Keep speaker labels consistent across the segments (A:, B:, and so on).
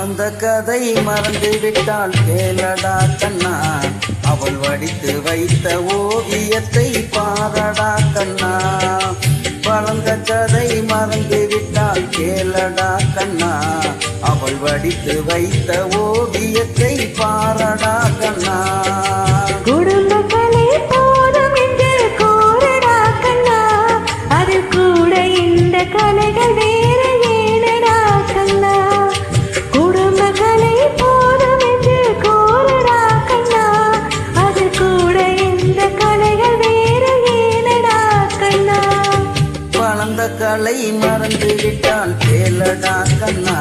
A: மறந்த கதை மறந்து விட்டால் கேளடா கண்ணா. அவள் வடித்து வைத்த ஓவியத்தை பாரடா கண்ணா. வளர்ந்த கதை மறந்து விட்டால் கேளடா கண்ணா. அவள் வடித்து வைத்த ஓவியத்தை பாரடா கண்ணா. வளர்ந்த கலை மறந்து விட்டால் கேளடா கண்ணா.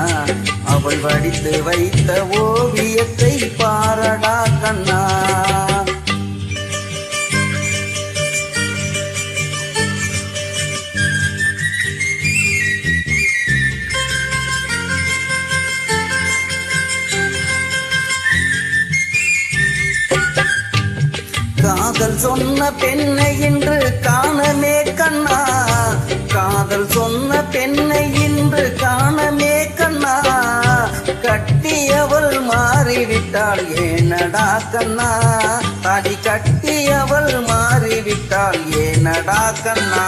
A: அவள் வடித்து வைத்த ஓவியத்தை பாரடா கண்ணா. காதல் சொன்ன பெண்ணை இன்று காணமே கண்ணா. கட்டியவள் மாறிவிட்டாள். ஏனடா கண்ணா? தாடி கட்டியவள் மாறிவிட்டாள். ஏனடா கண்ணா?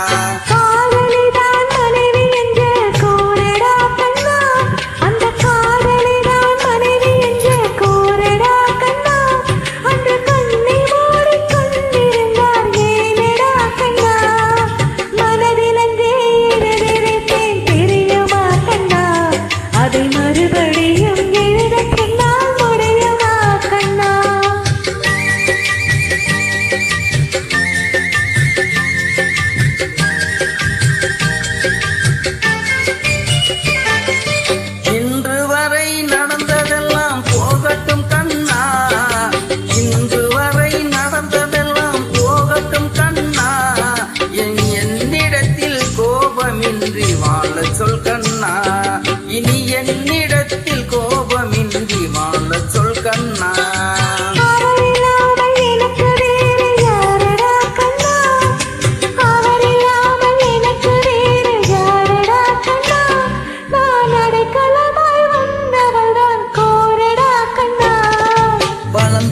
A: இன்று வரை நடந்ததெல்லாம் போகட்டும் கண்ணா. என் என்னிடத்தில் கோபமின்றி வாழ சொல் கண்ணா. இனி என்னிட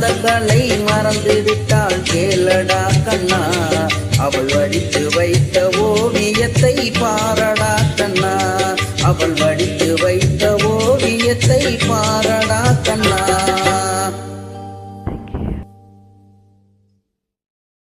A: சொந்தங்களை மறந்து விட்டால் கேளடா கண்ணா. அவள் வடித்து வைத்த ஓவியத்தை பாரடா கண்ணா. அவள் வடித்து வைத்த ஓவியத்தை பார